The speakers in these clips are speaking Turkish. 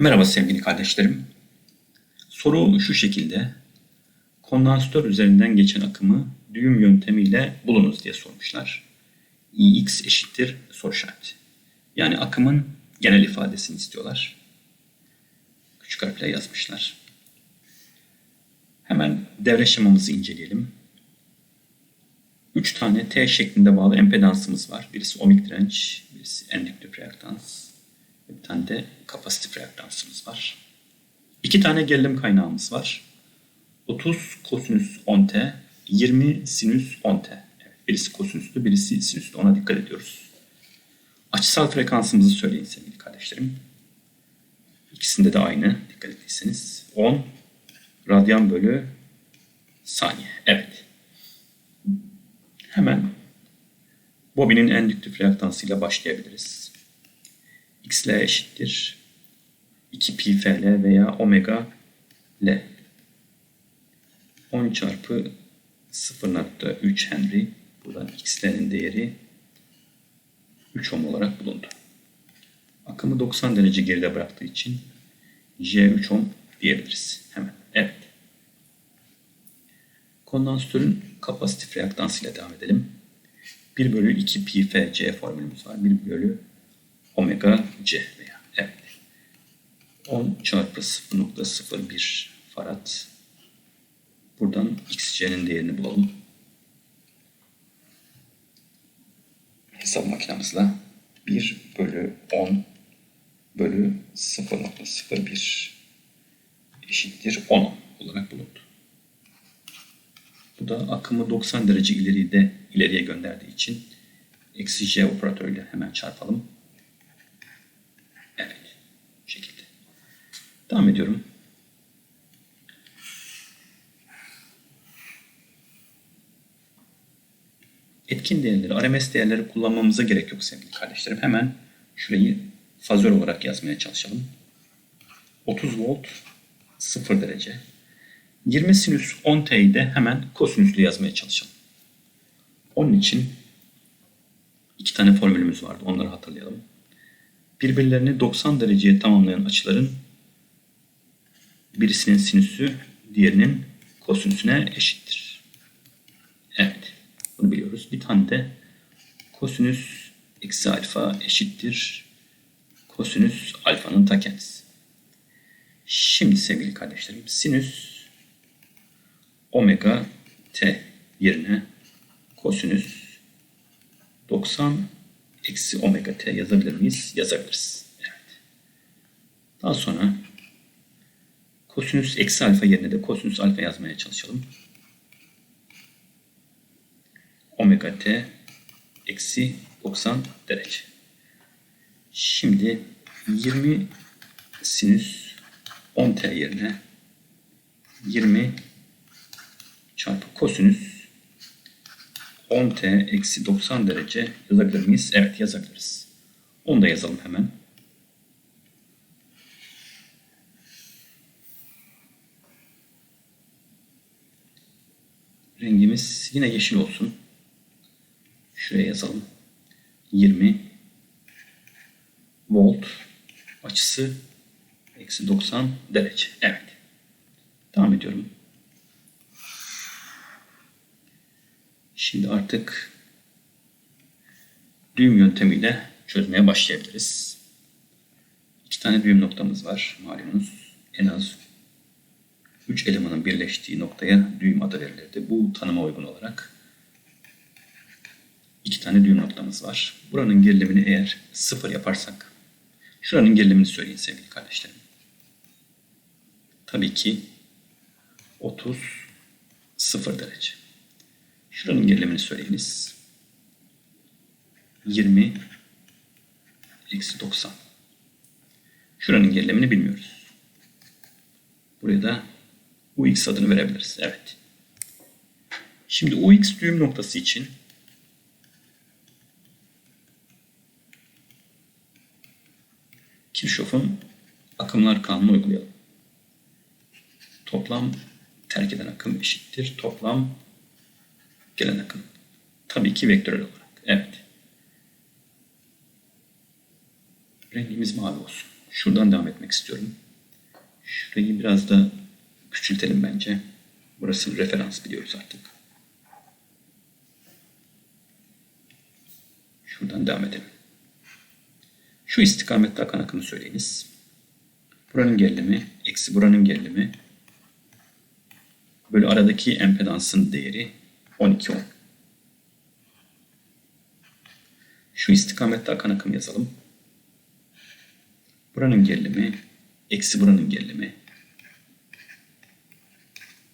Merhaba sevgili kardeşlerim. Soru şu şekilde. Kondansatör üzerinden geçen akımı düğüm yöntemiyle bulunuz diye sormuşlar. Ix eşittir soru işareti. Yani akımın genel ifadesini istiyorlar. Küçük harfle yazmışlar. Hemen devre şemamızı inceleyelim. 3 tane T şeklinde bağlı empedansımız var. Birisi ohmik direnç, birisi endüktör reaktans, tane de kapasitif reaktansımız var. İki tane gerilim kaynağımız var. 30 kosinüs 10t, 20 sinüs 10t. Evet, birisi kosinüslü, birisi sinüslü. Ona dikkat ediyoruz. Açısal frekansımızı söyleyin sevgili kardeşlerim. İkisinde de aynı. Dikkat ettiyseniz. 10 radyan bölü saniye. Evet. Hemen bobinin endüktif reaktansıyla başlayabiliriz. XL eşittir 2 pi FL veya omega L. 10 çarpı 0.3 Henry. Buradan XL'nin değeri 3 ohm olarak bulundu. Akımı 90 derece geride bıraktığı için J 3 ohm diyebiliriz. Hemen. Evet. Kondansatörün kapasitif reaktansıyla devam edelim. 1 bölü 2 pi formülümüz var. 1 bölü omega c veya evet. 10 çarpı 0.01 farad. Buradan xc'nin değerini bulalım. Hesap makinemizle 1 bölü 10 bölü 0.01 eşittir 10 olarak bulundu. Bu da akımı 90 derece ileri de ileriye gönderdiği için eksi j operatörüyle hemen çarpalım. Evet. Bu şekilde. Devam ediyorum. Etkin değerleri, RMS değerleri kullanmamıza gerek yok sevgili kardeşlerim. Hemen şurayı fazör olarak yazmaya çalışalım. 30 volt 0 derece. 20 sinüs 10t'yi de hemen kosinüslü yazmaya çalışalım. Onun için iki tane formülümüz vardı. Onları hatırlayalım. Birbirlerini 90 dereceye tamamlayan açıların birisinin sinüsü diğerinin kosinüsüne eşittir. Evet. Bunu biliyoruz. Bir tane de kosinüs eksi alfa eşittir kosinüs alfanın ta kendisi. Şimdi sevgili kardeşlerim sinüs omega t yerine kosinüs 90 eksi omega t yazabilir miyiz? Yazabiliriz. Evet. Daha sonra kosinüs eksi alfa yerine de kosinüs alfa yazmaya çalışalım. Omega t eksi 90 derece. Şimdi 20 sinüs 10t yerine 20 çarpı kosinüs 10t eksi 90 derece yazabilir miyiz? Evet yazabiliriz. Onu da yazalım hemen. Rengimiz yine yeşil olsun. Şuraya yazalım. 20 volt açısı eksi 90 derece. Evet. Devam ediyorum. Şimdi artık düğüm yöntemiyle çözmeye başlayabiliriz. İki tane düğüm noktamız var malumunuz. En az 3 elemanın birleştiği noktaya düğüm adı verilirdi. Bu tanıma uygun olarak iki tane düğüm noktamız var. Buranın gerilimini eğer sıfır yaparsak, şuranın gerilimini söyleyin sevgili kardeşlerim. Tabii ki 30 sıfır derece. Şuranın gerilimini söyleyiniz. 20 eksi 90. Şuranın gerilimini bilmiyoruz. Buraya da ux adını verebiliriz. Evet. Şimdi ux düğüm noktası için Kirchhoff'un akımlar kanunu uygulayalım. Toplam terk eden akım eşittir. Toplam gelen akım. Tabii ki vektörel olarak. Evet. Rengimiz mavi olsun. Şuradan devam etmek istiyorum. Şurayı biraz da küçültelim bence. Burası referans biliyoruz artık. Şuradan devam edelim. Şu istikamette akan akımı söyleyiniz. Buranın gerilimi, eksi buranın gerilimi bölü aradaki empedansın değeri 12 ohm. Şu istikamette akan akım yazalım. Buranın gerilimi, eksi buranın gerilimi.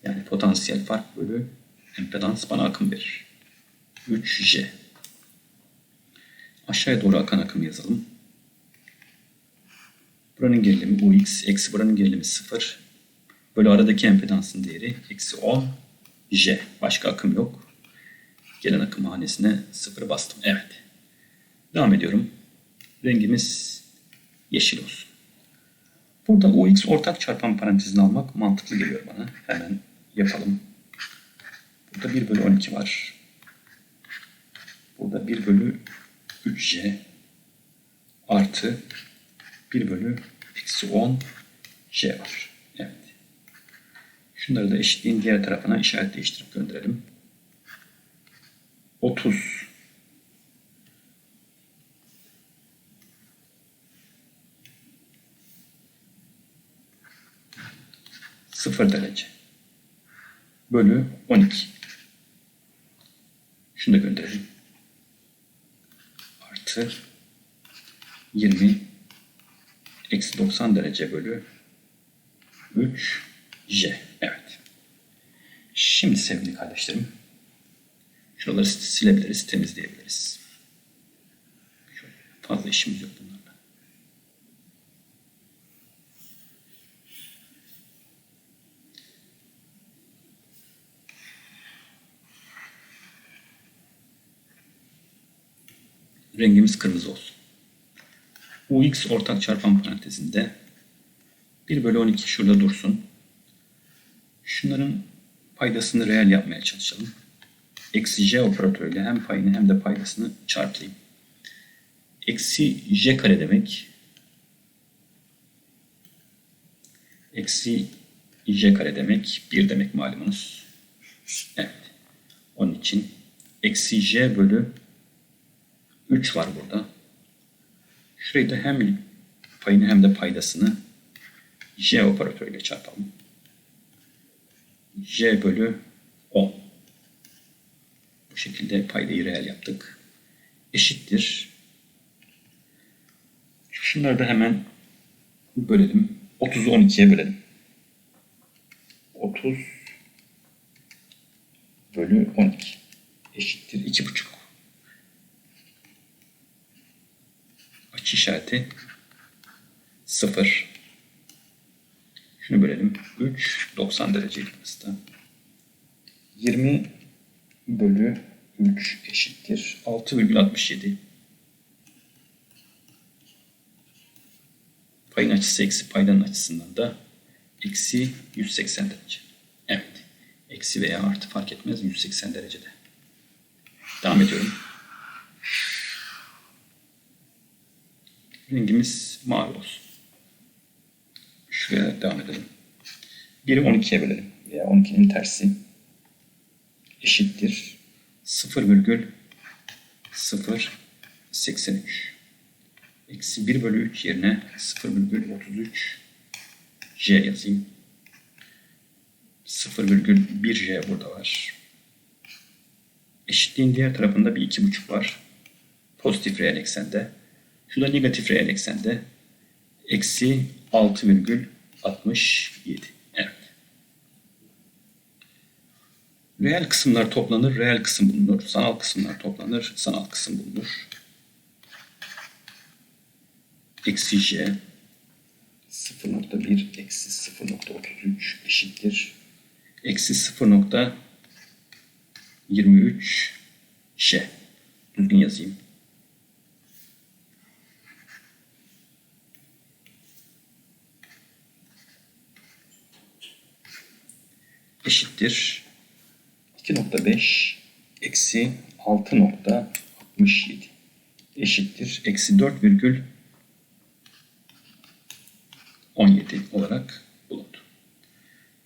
Yani potansiyel fark bölü empedans bana akım verir. 3J. Aşağıya doğru akan akım yazalım. Buranın gerilimi UX, eksi buranın gerilimi 0. Bölü aradaki empedansın değeri eksi 10 J. Başka akım yok. Gelen akım hanesine 0 bastım. Evet. Devam ediyorum. Rengimiz yeşil olsun. Burada UX ortak çarpan parantezini almak mantıklı geliyor bana. Hemen yapalım. Burada 1 bölü 12 var. Burada 1 bölü 3J artı 1 bölü eksi 10 J var. Evet. Şunları da eşitliğin diğer tarafına işaret değiştirip gönderelim. 30 0 derece bölü 12. Şunu da gönderelim. Artı 20 eksi 90 derece bölü 3 J. Evet. Şimdi sevgili kardeşlerim şuraları silebiliriz, temizleyebiliriz. Şöyle fazla işimiz yok bunlarla. Rengimiz kırmızı olsun. UX ortak çarpan parantezinde 1 bölü 12 şurada dursun. Şunların paydasını reel yapmaya çalışalım. Eksi j operatörüyle hem payını hem de paydasını çarpayım. Eksi j kare demek. Eksi j kare demek. 1 demek malumunuz. Evet. Onun için eksi j bölü 3 var burada. Şurayı da hem payını hem de paydasını j operatörüyle çarpalım. j bölü 10. Bu şekilde paydayı reel yaptık. Eşittir. Şunları da hemen bölelim. 30'u 12'ye bölelim. 30 bölü 12 eşittir 2,5. İşareti 0. Şunu bölelim. 3 90 dereceydi burası da. 20 bölü 3 eşittir. 6,67. Payın açısı eksi paydanın açısından da eksi 180 derece. Evet. Eksi veya artı fark etmez 180 derecede. Devam ediyorum. Rengimiz mavi olsun. Şuraya devam edelim. 1'i 12'ye bölelim. Veya 12'nin tersi eşittir. 0,083 Eksi 1 bölü 3 yerine 0,33 J yazayım. 0,1 J burada var. Eşitliğin diğer tarafında bir 2,5 var. Pozitif reel eksende. Şu da negatif reel eksende. Eksi 6,67. Evet. Reel kısımlar toplanır, reel kısım bulunur. Sanal kısımlar toplanır, sanal kısım bulunur. Eksi j 0.1 eksi 0.33 eşittir. Eksi 0.23 j. Düzgün yazayım. Eşittir 2.5 eksi 6.67 eşittir eksi 4 virgül 17 olarak bulundu.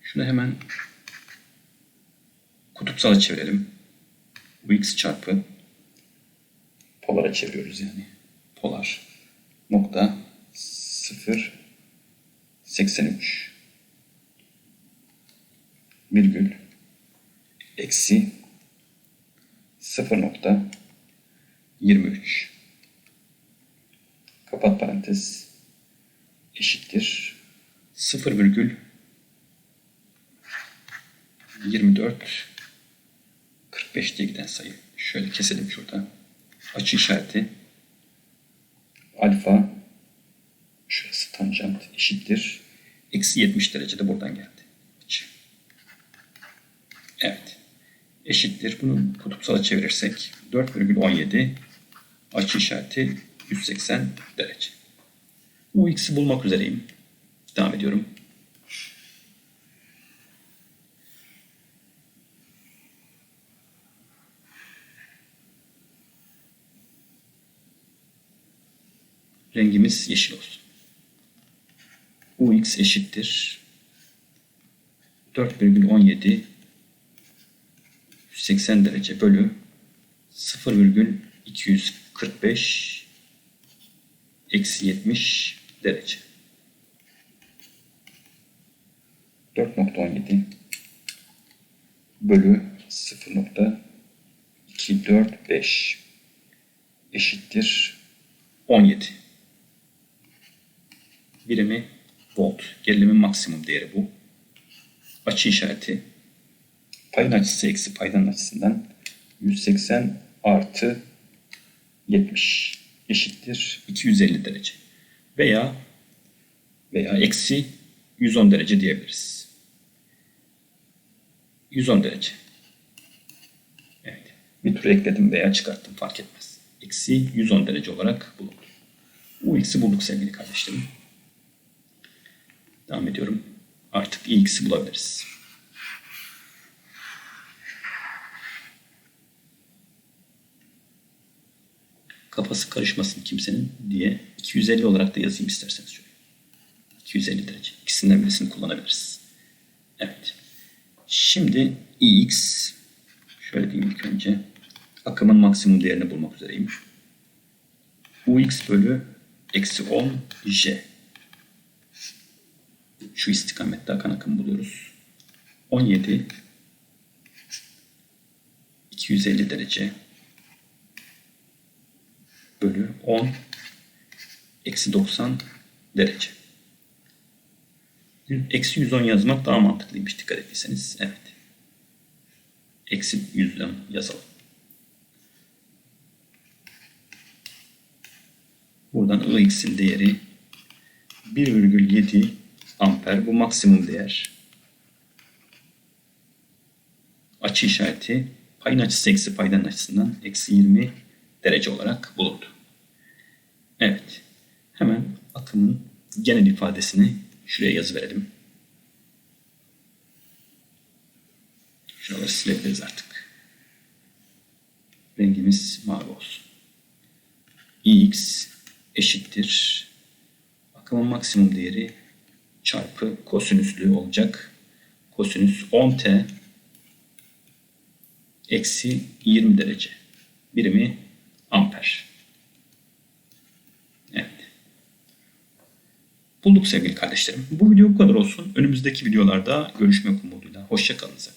Şunu hemen kutupsala çevirelim. Vx çarpı polara çeviriyoruz yani. Polar nokta 0 83 virgül eksi 0 nokta 23 kapat parantez eşittir 0 virgül 24 45 diye giden sayı. Şöyle keselim şurada. Açı işareti alfa şurası tanjant eşittir. Eksi 70 derece de buradan geldi. Açı. Evet. Eşittir. Bunu kutupsala çevirirsek 4,17 açı işareti 180 derece. Bu bulmak üzereyim. Devam ediyorum. Rengimiz yeşil olsun. ux eşittir 4,17 180 derece bölü 0,245 eksi 70 derece. 4.17 bölü 0.245 eşittir 17. Birimi volt. Gerilimin maksimum değeri bu. Açı işareti payın açısı eksi paydanın açısından 180 artı 70 eşittir 250 derece. Veya veya eksi 110 derece diyebiliriz. 110 derece. Evet. Bir tur ekledim veya çıkarttım fark etmez. Eksi 110 derece olarak bulundu. Bu x'i bulduk sevgili kardeşlerim. Devam ediyorum. Artık x'i bulabiliriz. Kafası karışmasın kimsenin diye 250 olarak da yazayım isterseniz şöyle. 250 derece. İkisinden birisini kullanabiliriz. Evet. Şimdi ix şöyle diyeyim ilk önce akımın maksimum değerini bulmak üzereyim. ux bölü eksi 10 j şu istikamette akan akım buluyoruz. 17 250 derece bölü 10 eksi 90 derece. Eksi 110 yazmak daha mantıklıymış dikkat ettiyseniz. Evet. Eksi 110 yazalım. Buradan Ix'in değeri 1,7 amper. Bu maksimum değer. Açı işareti payın açısı eksi paydanın açısından eksi 20 derece olarak bulundu. Evet. Hemen akımın genel ifadesini şuraya yazı verelim. Şuraları silebiliriz artık. Rengimiz mavi olsun. Ix eşittir. Akımın maksimum değeri çarpı kosinüslü olacak. Kosinüs 10t eksi 20 derece. Birimi amper. Evet. Bulduk sevgili kardeşlerim. Bu video bu kadar olsun. Önümüzdeki videolarda görüşmek umuduyla. Hoşçakalınız.